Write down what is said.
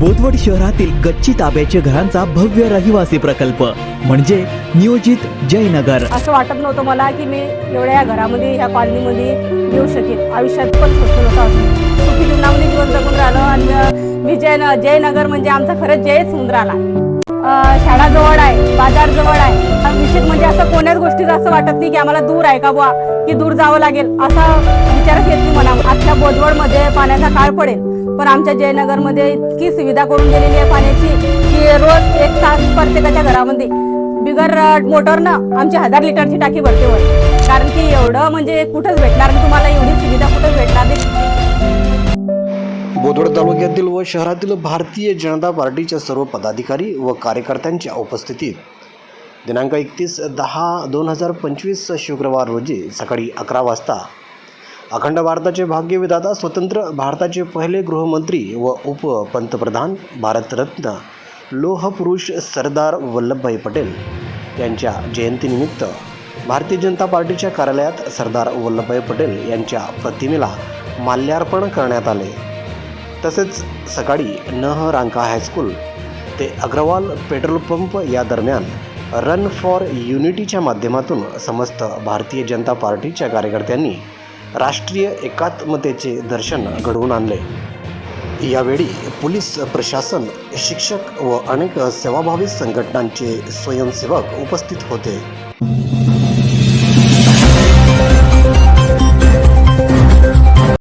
बोदवड शहरातील गच्ची ताब्याचे घरांचा भव्य रहिवासी प्रकल्प म्हणजे नियोजित जयनगर. असं वाटत नव्हतं मला की मी एवढ्या या घरामध्ये ह्या कॉलनीमध्ये येऊ शकेल आयुष्यात पण सोचलं नव्हतं सुखी जीवनामध्ये जीवन जगून राहिलं आणि मी जय जयनगर म्हणजे आमचा खरंच जयच होऊन राहिला शाळा जवळ आहे बाजार जवळ आहे विशेष म्हणजे असं कोण्याच गोष्टीचं असं वाटत नाही की आम्हाला दूर आहे का बुवा की दूर जावं लागेल असा विचारच येत पाण्याचा काळ पडेल. पण आमच्या जयनगरमध्ये इतकी सुविधा करून दिलेली आहे पाण्याची की रोज एक तास प्रत्येकाच्या घरामध्ये. बिगर मोटरनं आमची हजार लिटरची टाकी भरते वर. कारण की एवढं म्हणजे कुठंच भेटणार तुम्हाला एवढी सुविधा कुठंच भेटणार बोदवड तालुक्यातील व शहरातील भारतीय जनता पार्टीच्या सर्व पदाधिकारी व कार्यकर्त्यांच्या उपस्थितीत दिनांक एकतीस दहा दोन हजार पंचवीस शुक्रवार रोजी सकाळी अकरा वाजता अखंड भारताचे भाग्यविधाता स्वतंत्र भारताचे पहिले गृहमंत्री व उपपंतप्रधान भारतरत्न लोहपुरुष सरदार वल्लभभाई पटेल यांच्या जयंतीनिमित्त भारतीय जनता पार्टीच्या कार्यालयात सरदार वल्लभभाई पटेल यांच्या प्रतिमेला माल्यार्पण करण्यात आले. तसेच सकाळी नह रांका हायस्कूल ते अग्रवाल पेट्रोल पंप या दरम्यान रन फॉर युनिटीच्या माध्यमातून समस्त भारतीय जनता पार्टीच्या कार्यकर्त्यांनी राष्ट्रीय एकात्मतेचे दर्शन घडवून आणले. यावेळी पोलीस प्रशासन शिक्षक व अनेक सेवाभावी संघटनांचे स्वयंसेवक उपस्थित होते.